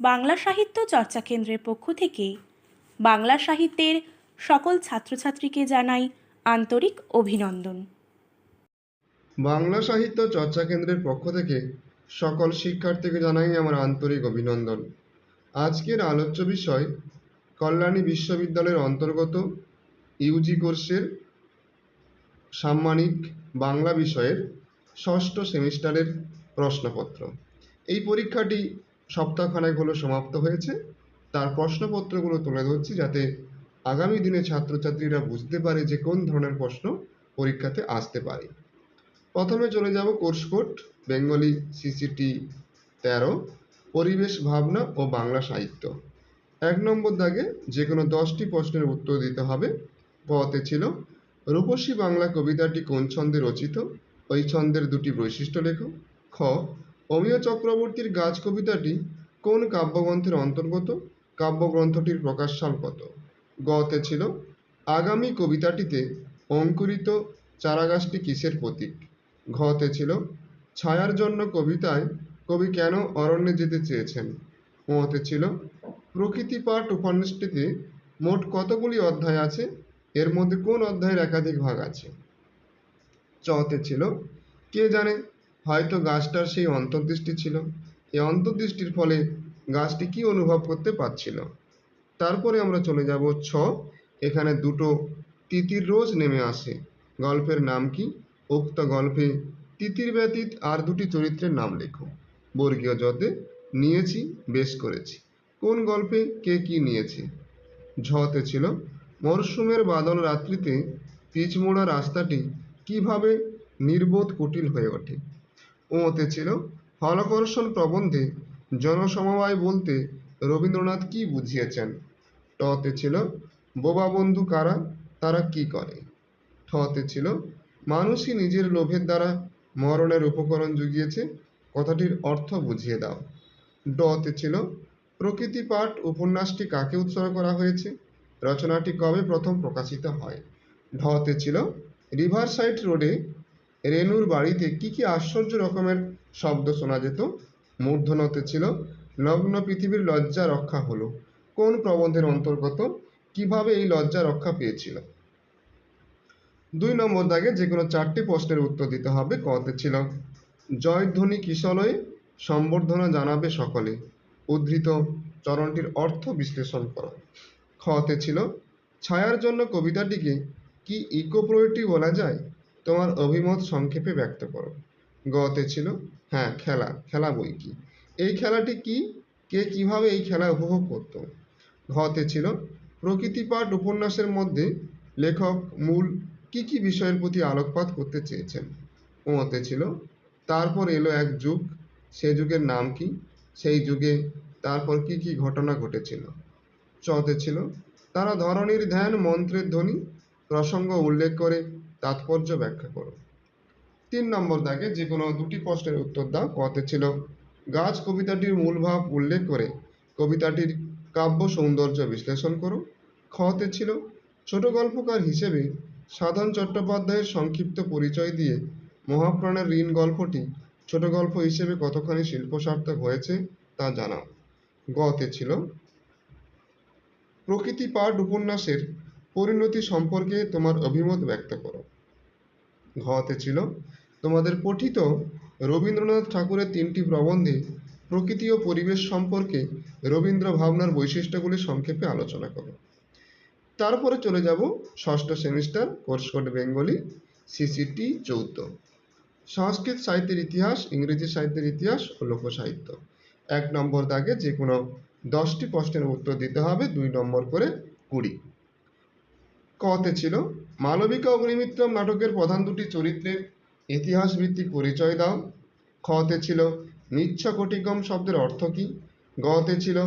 বাংলা সাহিত্য চর্চা কেন্দ্রের পক্ষ থেকে বাংলা সাহিত্যের সকল ছাত্রছাত্রীকে জানাই আন্তরিক অভিনন্দন। বাংলা সাহিত্য চর্চা কেন্দ্রের পক্ষ থেকে সকল শিক্ষার্থীকে জানাই আমার আন্তরিক অভিনন্দন। আজকের আলোচ্য বিষয় কল্যাণী বিশ্ববিদ্যালয়ের অন্তর্গত ইউজি কোর্সের সাম্মানিক বাংলা বিষয়ের ষষ্ঠ সেমিস্টারের প্রশ্নপত্র। এই পরীক্ষাটি সপ্তাহখানেক হলো সমাপ্ত হয়েছে। তার প্রশ্নপত্রগুলো তুলে ধরছি যাতে আগামী দিনে ছাত্রছাত্রীরা বুঝতে পারে যে কোন ধরনের প্রশ্ন পরীক্ষাতে আসতে পারে। প্রথমে চলে যাব কোর্স কোড, বেঙ্গলি সিসিটি তেরো, পরিবেশ ভাবনা ও বাংলা সাহিত্য। এক নম্বর দাগে যে কোনো দশটি প্রশ্নের উত্তর দিতে হবে। পতে ছিল, রূপসী বাংলা কবিতাটি কোন ছন্দে রচিত? ওই ছন্দের দুটি বৈশিষ্ট্য লেখো। খ অমিয় চক্রবর্তীর গাছ কবিতাটি কোন কাব্যগ্রন্থের অন্তর্গত? কাব্যগ্রন্থটির প্রকাশসাল কত? গতে ছিল। আগামী কবিতাটিতে অঙ্কুরিত চারাগাছটি কিসের প্রতীক? ঘতে ছিল। ছায়ার জন্য কবিতায় কবি কেন অরণ্যে যেতে চেয়েছেন? মতে ছিল। প্রকৃতি পাঠ উপন্যাসটিতে মোট কতগুলি অধ্যায় আছে? এর মধ্যে কোন অধ্যায়ের একাধিক ভাগ আছে? চতে ছিল। কে জানে? হয়তো গাছটার সেই অন্তর্দৃষ্টি ছিল। এই অন্তর্দৃষ্টির ফলে গাছটি কি অনুভব করতে পারছিল? তারপরে আমরা চলে যাব ছ। এখানে দুটো তিতির রোজ নেমে আসে। গল্পের নাম কি? উক্ত গল্পে তিতির ব্যতীত আর দুটি চরিত্রের নাম লেখো। বর্গীয় জতে নিয়েছি, বেশ করেছি। কোন গল্পে কে কি নিয়েছে? ঝতে ছিল মরশুমের বাদল রাত্রিতে পিচমোড়া রাস্তাটি কীভাবে নির্বোধ কুটিল হয়ে ওঠে? ওতে ছিল। ফলকর্ষণ প্রবন্ধে জনসমবায় বলতে রবীন্দ্রনাথ কি বুঝিয়েছেন? টতে ছিল, বোবা বন্ধু কারা, তারা কি করে? ঠতে ছিল, মানুষই নিজের লোভের দ্বারা মরণের উপকরণ জুগিয়েছে, কথাটির অর্থ বুঝিয়ে দাও। ডতে ছিল, প্রকৃতি পাঠ উপন্যাসটি কাকে উৎসর্গ করা হয়েছে? রচনাটি কবে প্রথম প্রকাশিত হয়? ঢতে ছিল রিভার সাইড রোডে রেনুর বাড়িতে কি কি আশ্চর্য রকমের শব্দ শোনা যেত? মূর্ধনতে ছিল নগ্ন পৃথিবীর লজ্জা রক্ষা হলো। কোন প্রবন্ধের অন্তর্গত? কীভাবে এই লজ্জা রক্ষা পেয়েছিল? দুই নম্বর দাগে যে কোনো চারটি প্রশ্নের উত্তর দিতে হবে, কতে ছিল, জয়ধ্বনি কিশলয়ে সম্বর্ধনা জানাবে সকলে। উদ্ধৃত চরণটির অর্থ বিশ্লেষণ করো। খতে ছিল, ছায়ার জন্য কবিতাটিকে কি ইকোপ্রোয়েটি বলা যায়? তোমার অভিমত সংক্ষেপে ব্যক্ত করো। গতে ছিল হ্যাঁ খেলা খেলা বই কি? এই খেলাটি কি? কে কীভাবে এই খেলা উপভোগ করত? ঘতে ছিল, প্রকৃতি পাঠ উপন্যাসের মধ্যে লেখক, মূল কি কি বিষয়ের প্রতি আলোকপাত করতে চেয়েছেন? ওতে ছিল, তারপর এলো এক যুগ, সে যুগের নাম কি? সেই যুগে তারপর কি কি ঘটনা ঘটেছিল? চতে ছিল, তারা ধরনীর ধ্যান, মন্ত্রের ধ্বনি, প্রসঙ্গ উল্লেখ করে তাৎপর্য ব্যাখ্যা করো। তিন নম্বর দাগে যে কোনো দুটি প্রশ্নের উত্তর দাও। কতে ছিল, গাছ কবিতাটির মূল ভাব উল্লেখ করে কবিতাটির কাব্য সৌন্দর্য বিশ্লেষণ করো। খতে ছিল, ছোট গল্পকার হিসেবে সাধন চট্টোপাধ্যায়ের সংক্ষিপ্ত পরিচয় দিয়ে মহাপ্রাণের ঋণ গল্পটি ছোট গল্প হিসেবে কতখানি শিল্প সার্থক হয়েছে তা জানাও। গতে ছিল, প্রকৃতি পাঠ উপন্যাসের পরিণতি সম্পর্কে তোমার অভিমত ব্যক্ত করো। ঘতে ছিল। তোমাদের পঠিত রবীন্দ্রনাথ ঠাকুরের তিনটি প্রবন্ধে প্রকৃতি ও পরিবেশ সম্পর্কে রবীন্দ্র ভাবনার বৈশিষ্ট্যগুলি সংক্ষেপে আলোচনা করো। তারপরে চলে যাব ষষ্ঠ semester, course code Bengali CCT চৌদ্দ। সংস্কৃত সাহিত্যের ইতিহাস, ইংরেজি সাহিত্যের ইতিহাস ও লোক সাহিত্য। এক নম্বর দাগে যে কোনো দশটি প্রশ্নের উত্তর দিতে হবে, দুই নম্বর করে কুড়ি। কতে ছিল। মালবিকা অগ্নিমিত্রম নাটকের প্রধান দুটি চরিত্রের ইতিহাস ভিত্তিক পরিচয় দাও। খতে ছিল নিচ্ছ কোটিকম শব্দের অর্থ কী? গতে ছিল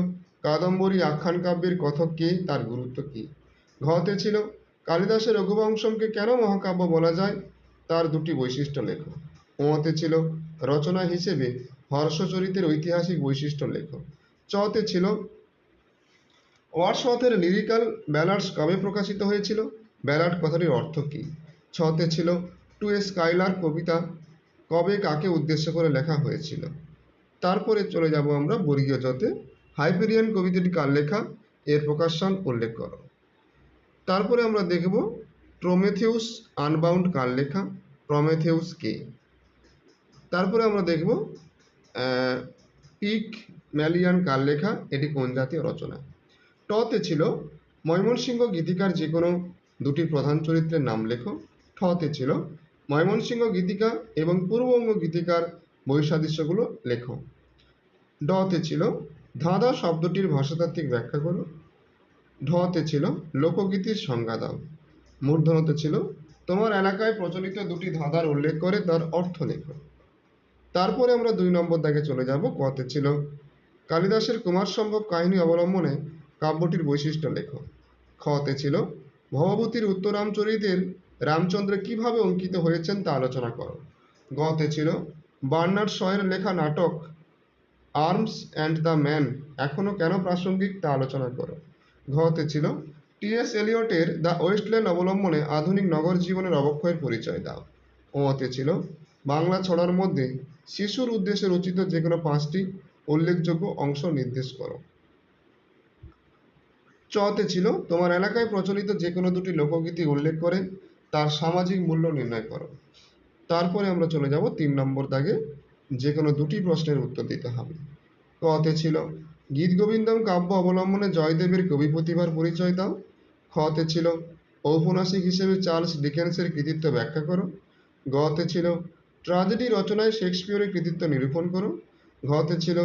কাদম্বরী আখ্যান কাব্যের কথক কে? তার গুরুত্ব কী? ঘতে ছিল কালিদাসের রঘুবংশমকে কেন মহাকাব্য বলা যায়? তার দুটি বৈশিষ্ট্য লেখো। ওতে ছিল রচনা হিসেবে হর্ষচরিতের ঐতিহাসিক বৈশিষ্ট্য লেখো। চতে ছিল ওয়ার্ডসওয়ার্থের লিরিক্যাল ব্যালার্স কবে প্রকাশিত হয়েছিল? ব্যালার্ড কথাটির অর্থ কী? ছতে ছিল টু এ স্কাইলার কবিতা কবে কাকে উদ্দেশ্য করে লেখা হয়েছিল? তারপরে চলে যাব আমরা বর্গীয় জতে। হাইপেরিয়ান কবিতাটি কার লেখা? এর প্রকাশন উল্লেখ করো। তারপরে আমরা দেখব প্রমেথিউস আনবাউন্ড কার লেখা? প্রমেথিউস কে? তারপরে আমরা দেখব পিক ম্যালিয়ান কার লেখা? এটি কোন জাতীয় রচনা? টতে ছিল। ময়মনসিংহ গীতিকার যে কোনো দুটি প্রধান চরিত্রের নাম লেখো, ঠতে ছিল। ময়মনসিংহ গীতিকা এবং পূর্ববঙ্গ গীতিকার বৈসাদৃশ্যগুলো লেখো। ডতে ছিল। ধাঁধা শব্দটির ভাষাতাত্ত্বিক ব্যাখ্যা করো। ঢতে ছিল। লোকগীতির সংজ্ঞা দাও। মূর্ধনতে ছিল। তোমার এলাকায় প্রচলিত দুটি ধাঁধার উল্লেখ করে, তার অর্থ লেখো। তারপরে আমরা দুই নম্বর দাগে চলে যাব। কতে ছিল। কালিদাসের কুমার সম্ভব কাহিনী অবলম্বনে কাব্যটির বৈশিষ্ট্য লেখো। খতে ছিল ভবভূতির উত্তরামচরিতের রামচন্দ্র কীভাবে অঙ্কিত হয়েছেন তা আলোচনা করো। গতে ছিল, বার্নার্ড শয়ের লেখা নাটক, আর্মস অ্যান্ড দ্য ম্যান এখনও কেন প্রাসঙ্গিক তা আলোচনা করো। ঘতে ছিল টিএস এলিয়টের দ্য ওয়েস্টল্যান্ড অবলম্বনে আধুনিক নগর জীবনের অবক্ষয়ের পরিচয় দাও। ওতে ছিল, বাংলা ছড়ার মধ্যে শিশুর উদ্দেশ্যে রচিত যে কোনো পাঁচটি উল্লেখযোগ্য অংশ নির্দেশ করো। চতে ছিল। তোমার এলাকায় প্রচলিত যে কোনো দুটি লোকগীতি উল্লেখ করে, তার সামাজিক মূল্য নির্ণয় করো। তারপরে আমরা চলে যাব তিন নম্বর দাগে যে কোনো দুটি প্রশ্নের উত্তর দিতে হবে। কতে ছিল, গীত গোবিন্দম কাব্য অবলম্বনে জয়দেবের কবি প্রতিভার পরিচয় দাও। খতে ছিল, ঔপন্যাসিক হিসেবে চার্লস ডিকেন্সের কৃতিত্ব ব্যাখ্যা করো। গতে ছিল, ট্রাজেডি রচনায় শেক্সপিয়রের কৃতিত্ব নিরূপণ করো। ঘতে ছিল,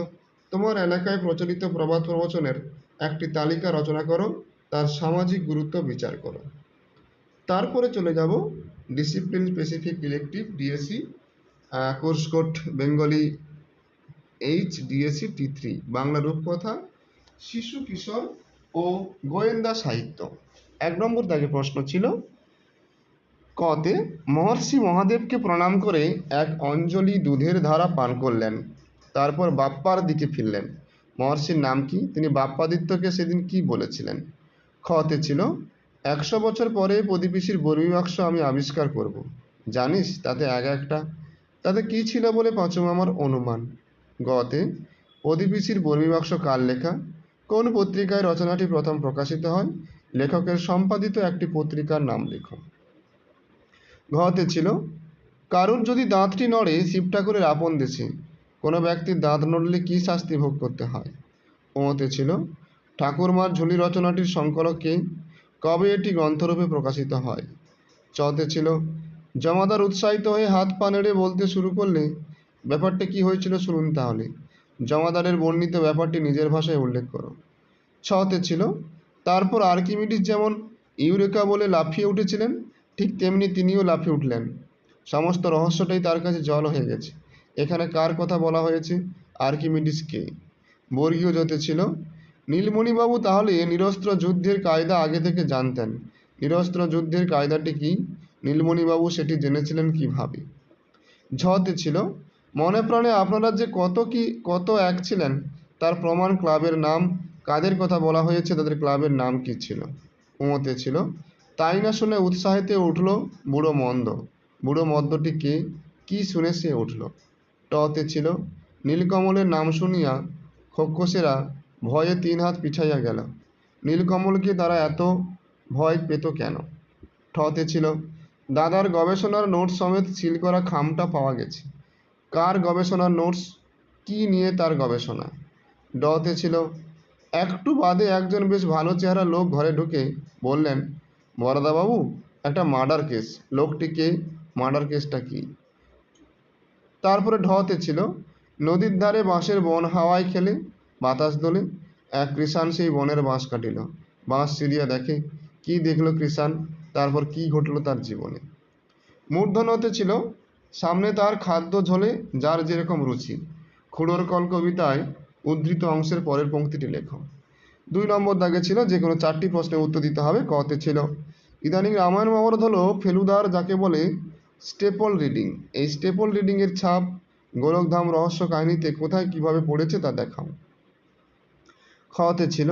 তোমার এলাকায় প্রচলিত প্রবাদ প্রবচনের একটি তালিকা রচনা করো, তার সামাজিক গুরুত্ব বিচার করো। তারপরে চলে যাব discipline specific elective DSC course code Bengali H DSC T three Bangla রূপকথা, শিশু কিশোর ও গোয়েন্দা সাহিত্য। এক নম্বর দাগে প্রশ্ন ছিল, কতে মহর্ষি মহাদেবকে প্রণাম করে এক অঞ্জলি দুধের ধারা পান করলেন, তারপর বাপ্পার দিকে ফিরলেন। মহর্ষির নাম কি? তিনি বাপ্পাদিত্যকে সেদিন কি বলেছিলেন? খতে ছিল, একশো বছর পরে প্রদীপিসির বর্মী বাক্স আমি আবিষ্কার করব। জানিস, তাতে এক একটা। তাতে কি ছিল বলে পাঁচু আমার অনুমান? গতে প্রদীপিসির বর্মী বাক্স কার লেখা? কোন পত্রিকায় রচনাটি প্রথম প্রকাশিত হয়? লেখকের সম্পাদিত একটি পত্রিকার নাম লেখো। ঘতে ছিল, কারুর যদি দাঁতটি নড়ে শিব ঠাকুরের আপন দেশে। কোনো ব্যক্তির দাঁত নড়লে কী শাস্তি ভোগ করতে হয়? ওতে ছিল, ঠাকুরমার ঝুলি রচনাটির সংকলক কবে এটি গ্রন্থরূপে প্রকাশিত হয়? চতে ছিল, জমাদার উৎসাহিত হয়ে হাত পা নেড়ে বলতে শুরু করলে, ব্যাপারটা কি হয়েছিল শুনুন তাহলে। জমাদারের বর্ণিত ব্যাপারটি নিজের ভাষায় উল্লেখ করো। ছতে ছিল, তারপর আর্কিমিডিস যেমন ইউরেকা বলে লাফিয়ে উঠেছিলেন, ঠিক তেমনি তিনিও লাফিয়ে উঠলেন। সমস্ত রহস্যটাই তার কাছে জল হয়ে গেছে। এখানে কার কথা বলা হয়েছে? আর্কিমিডিস কে। বর্গীয় যতে ছিল, নীলমণিবাবু তাহলে নিরস্ত্র যুদ্ধের কায়দা আগে থেকে জানতেন। নিরস্ত্র যুদ্ধের কায়দাটি কি? নীলমণিবাবু সেটি জেনেছিলেন কীভাবে? ঝতে ছিল, মনে প্রাণে আপনারা যে কত কি, কত এক ছিলেন, তার প্রমাণ ক্লাবের নাম, কাদের কথা বলা হয়েছে, তাদের ক্লাবের নাম কি ছিল? উমতে ছিল, তাই না শুনে উৎসাহিতে উঠল বুড়ো মন্দ। বুড়ো মদ্যটি কে, কি শুনে সে উঠল? টতে ছিল। নীলকমলের নাম শুনিয়া খক্ষসেরা ভয়ে তিন হাত পিছাইয়া গেল। নীলকমলকে তারা এত ভয় পেত কেন? ঠতে ছিল। দাদার গবেষণার নোটস সমেত সিল করা খামটা পাওয়া গেছে। কার গবেষণার নোটস? কি নিয়ে তার গবেষণা? ডতে ছিল। একটু বাদে একজন বেশ ভালো চেহারা লোক ঘরে ঢুকে বললেন, বরদাবাবু, একটা মার্ডার কেস। লোকটিকে মার্ডার কেসটা কি? তারপরে ঢতে ছিল। নদীর ধারে বাঁশের বন হাওয়ায় খেলে, বাতাস দোলে। এক কৃষাণ সেই বনের বাঁশ কাটিল। বাঁশ চিরিয়া দেখে, কি দেখল কৃষাণ? তারপর কি ঘটলো তার জীবনে? মূর্ধন্যতে ছিল, সামনে তার খাদ্য ঝোলে, যার যেরকম রুচি। খুড়োর কল কবিতায় উদ্ধৃত অংশের পরের পংক্তিটি লেখো। দুই নম্বর দাগে ছিল যে কোনো চারটি প্রশ্নের উত্তর দিতে হবে। কতে ছিল, ইদানিং রামায়ণ মহাভারত হলো, ফেলুদার যাকে বলে স্টেপল রিডিং এই স্টেপল রিডিংয়ের ছাপ গোলকধাম রহস্য কাহিনীতে কোথায় কীভাবে পড়েছে তা দেখাও। খতে ছিল,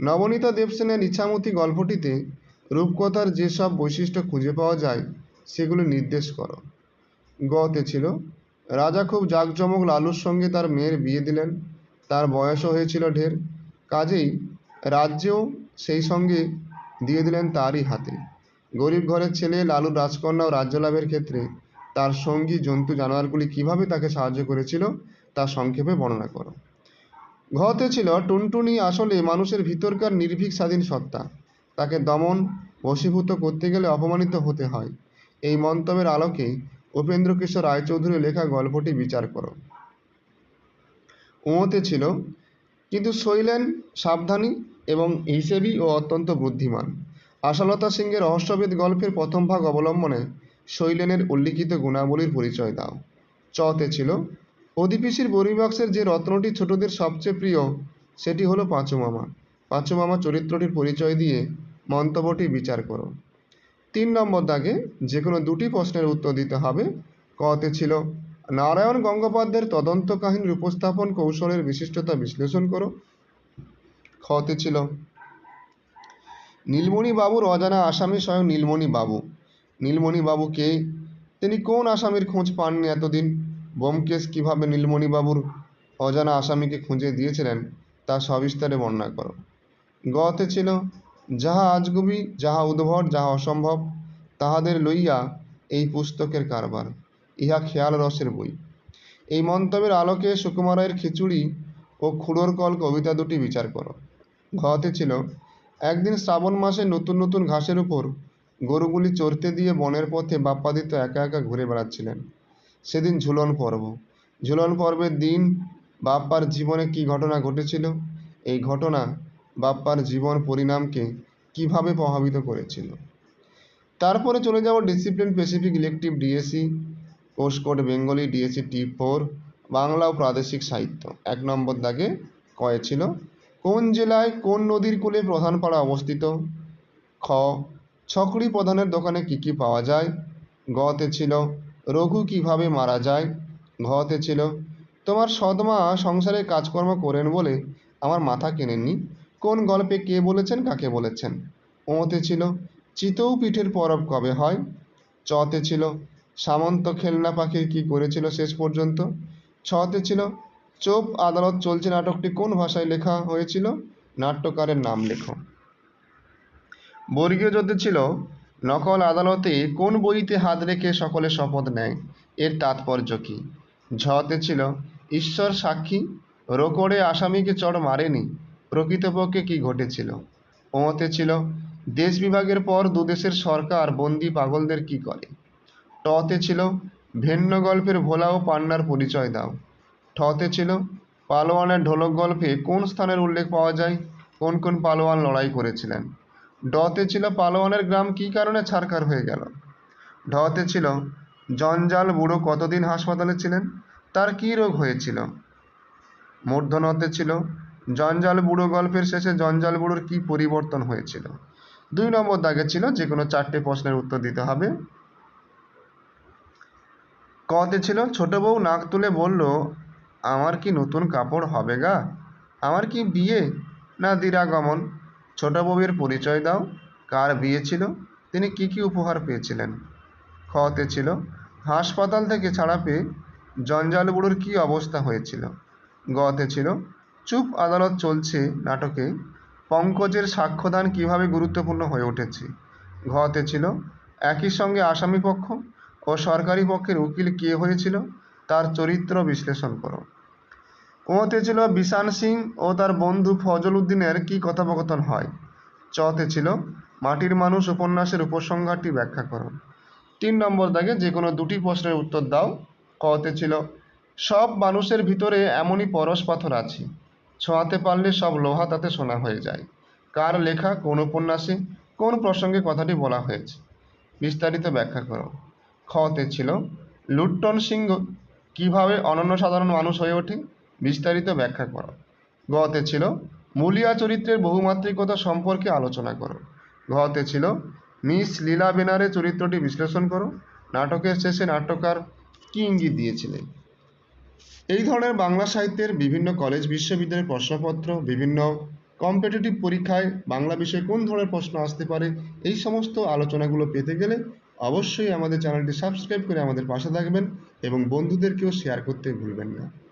নবনীতা দেবসেনের ইচ্ছামতি গল্পটিতে রূপকথার যেসব বৈশিষ্ট্য খুঁজে পাওয়া যায়, সেগুলো নির্দেশ করো। গতে ছিল, রাজা খুব জাঁকজমক লালুর সঙ্গে তার মেয়ের বিয়ে দিলেন, তার বয়সও হয়েছিল ঢের, কাজেই রাজ্যেও সেই সঙ্গে দিয়ে দিলেন তারই হাতে। গরিব ঘরের ছেলে লালুর রাজকন্যা ও রাজ্য লাভের ক্ষেত্রে তার সঙ্গী জন্তু জানোয়ারগুলি কীভাবে তাকে সাহায্য করেছিল তা সংক্ষেপে বর্ণনা করো। ঘতে ছিল টুনটুনি আসলে মানুষের ভিতরকার নির্ভীক স্বাধীন সত্তা। তাকে দমন, বশীভূত করতে গেলে অপমানিত হতে হয়। এই মন্তব্যের আলোকে উপেন্দ্র কিশোর রায়চৌধুরীর লেখা গল্পটি বিচার করো। উঁতে ছিল, কিন্তু শৈলেন সাবধানী এবং হিসেবি ও অত্যন্ত বুদ্ধিমান। আশালতা সিংহের রহস্যভেদ গল্পের প্রথম ভাগ অবলম্বনে শৈলেনের উল্লিখিত গুণাবলীর পরিচয় দাও। চতে ছিল, অধিপিসির বরিবাক্সের যে রত্নটি ছোটদের সবচেয়ে প্রিয়, সেটি হলো পাঁচু মামা পাঁচু মামা চরিত্রটির পরিচয় দিয়ে মন্তব্যটি বিচার করো। তিন নম্বর দাগে যে কোনো দুটি প্রশ্নের উত্তর দিতে হবে। কতে ছিল, নারায়ণ গঙ্গোপাধ্যায়ের তদন্ত কাহিনীর উপস্থাপন কৌশলের বিশিষ্টতা বিশ্লেষণ করো। খতে ছিল নীলমণি বাবুর অজানা আসামি স্বয়ং নীলমণি বাবু নীলমণি বাবু কে? তিনি কোন আসামির খোঁজ পাননি এতদিন? বোমকেশ কীভাবে নীলমণি বাবুর অজানা আসামিকে খুঁজে দিয়েছিলেন তা সবিস্তারে বর্ণনা করো। গতে ছিল, যাহা আজগুবি, যাহা উদ্ভট, যাহা অসম্ভব, তাহাদের লইয়া এই পুস্তকের কারবার, ইহা খেয়াল রসের বই। এই মন্তব্যের আলোকে সুকুমার রায়ের খিচুড়ি ও খুড়োর কল কবিতা দুটি বিচার করো। ঘতে ছিল একদিন শ্রাবণ মাসে নতুন নতুন ঘাসের উপর গরুগুলি চড়তে দিয়ে বনের পথে বাপ্পাদিত্য একা একা ঘুরে বেড়াচ্ছিলেন। সেদিন ঝুলন পর্ব। ঝুলন পর্বের দিন বাপ্পার জীবনে কী ঘটনা ঘটেছিল? এই ঘটনা বাপ্পার জীবন পরিণামকে কীভাবে প্রভাবিত করেছিল? তারপরে চলে যাব discipline specific elective DSC course code Bengali DSC T four, Bangla ও প্রাদেশিক সাহিত্য। এক নম্বর দাগে কয়ে ছিল? কোন জেলায় কোন নদীর কূলে প্রধান পাড়া অবস্থিত? খ, ছকড়ি প্রধানের দোকানে কি কি পাওয়া যায়? গতে ছিল, রঘু কীভাবে মারা যায়? ঘতে ছিল, তোমার সদমা সংসারে কাজকর্ম করেন বলে আমার মাথা কেনেননি। কোন গল্পে কে বলেছেন, কাকে বলেছেন? ওতে ছিল, চিতৌ পিঠের পরব কবে হয়? চতে ছিল, সামন্ত খেলনা পাখির কি করেছিল শেষ পর্যন্ত? ছতে ছিল চোপ আদালত চলছে নাটকটি কোন ভাষায় লেখা হয়েছিল? নাট্যকারের নাম লেখো। বর্গীয় যুদ্ধে ছিল। নকল আদালতে কোন বইতে হাত রেখে সকলে শপথ নেয়? এর তাৎপর্য কী? ঝতে ছিল, ঈশ্বর সাক্ষী? রোকড়ে আসামিকে চড় মারেনি? প্রকৃতপক্ষে কি ঘটেছিল? ওতে ছিল, দেশ বিভাগের পর দুদেশের সরকার বন্দি পাগলদের কি করে? টতে ছিল, ভিন্ন গল্পের ভোলা ও পান্নার পরিচয় দাও। ঠতে ছিল। পালোয়ানের ঢোলক গল্পে কোন স্থানের উল্লেখ পাওয়া যায়? কোন কোন পালোয়ান লড়াই করেছিলেন? ডতে ছিল পালোয়ানের গ্রাম কী কারণে ছারখার হয়ে গেল? ঢতে ছিল, জঞ্জাল বুড়ো কতদিন হাসপাতালে ছিলেন? তার কী রোগ হয়েছিল? মূর্ধনতে ছিল, জঞ্জাল বুড়ো গল্পের শেষে জঞ্জাল বুড়োর কী পরিবর্তন হয়েছিল? দুই নম্বর দাগে ছিল যে কোনো চারটে প্রশ্নের উত্তর দিতে হবে। কতে ছিল, ছোট বউ নাক তুলে বলল আমার কি নতুন কাপড় হবে গা? আমার কি বিয়ে? না দিরাগমন ছোট বউয়ের পরিচয় দাও। কার বিয়ে ছিল? তিনি কি কি উপহার পেয়েছিলেন? খতে ছিল। হাসপাতাল থেকে ছাড়া পেয়ে জঞ্জাল বুড়োর কী অবস্থা হয়েছিল? গতে ছিল। চুপ আদালত চলছে নাটকে। পঙ্কজের সাক্ষ্যদান কীভাবে গুরুত্বপূর্ণ হয়ে উঠেছে? ঘতে ছিল। একই সঙ্গে আসামি পক্ষ ও সরকারি পক্ষের উকিল কে হয়েছিল? তার চরিত্র বিশ্লেষণ করো। ওতে ছিল বিশান সিং ও তার বন্ধু ফজল উদ্দিনের কী কথোপকথন হয়? চতে ছিল, মাটির মানুষ উপন্যাসের উপসংহারটি ব্যাখ্যা করো। তিন নম্বর দাগে যে কোনো দুটি প্রশ্নের উত্তর দাও। কতে ছিল, সব মানুষের ভিতরে এমনই পরশ পাথর আছে। ছোঁয়াতে পারলে সব লোহা তাতে সোনা হয়ে যায়। কার লেখা, কোন উপন্যাসে, কোন প্রসঙ্গে কথাটি বলা হয়েছে? বিস্তারিত ব্যাখ্যা করো। খতে ছিল লুট্টন সিংহ কীভাবে অনন্য সাধারণ মানুষ হয়ে ওঠে? বিস্তারিত ব্যাখ্যা করো। গতে ছিল, মুলিয়া চরিত্রের বহুমাত্রিকতা সম্পর্কে আলোচনা করো। ঘতে ছিল, মিস লীলা বেনারের চরিত্রটি বিশ্লেষণ করো। নাটকের শেষে নাট্যকার কী ইঙ্গিত দিয়েছিলেন? এই ধরনের বাংলা সাহিত্যের বিভিন্ন কলেজ বিশ্ববিদ্যালয়ের প্রশ্নপত্র, বিভিন্ন কম্পিটিটিভ পরীক্ষায় বাংলা বিষয়ে কোন ধরনের প্রশ্ন আসতে পারে, এই সমস্ত আলোচনাগুলো পেতে গেলে অবশ্যই আমাদের চ্যানেলটি সাবস্ক্রাইব করে আমাদের পাশে থাকবেন এবং বন্ধুদেরকেও শেয়ার করতে ভুলবেন না।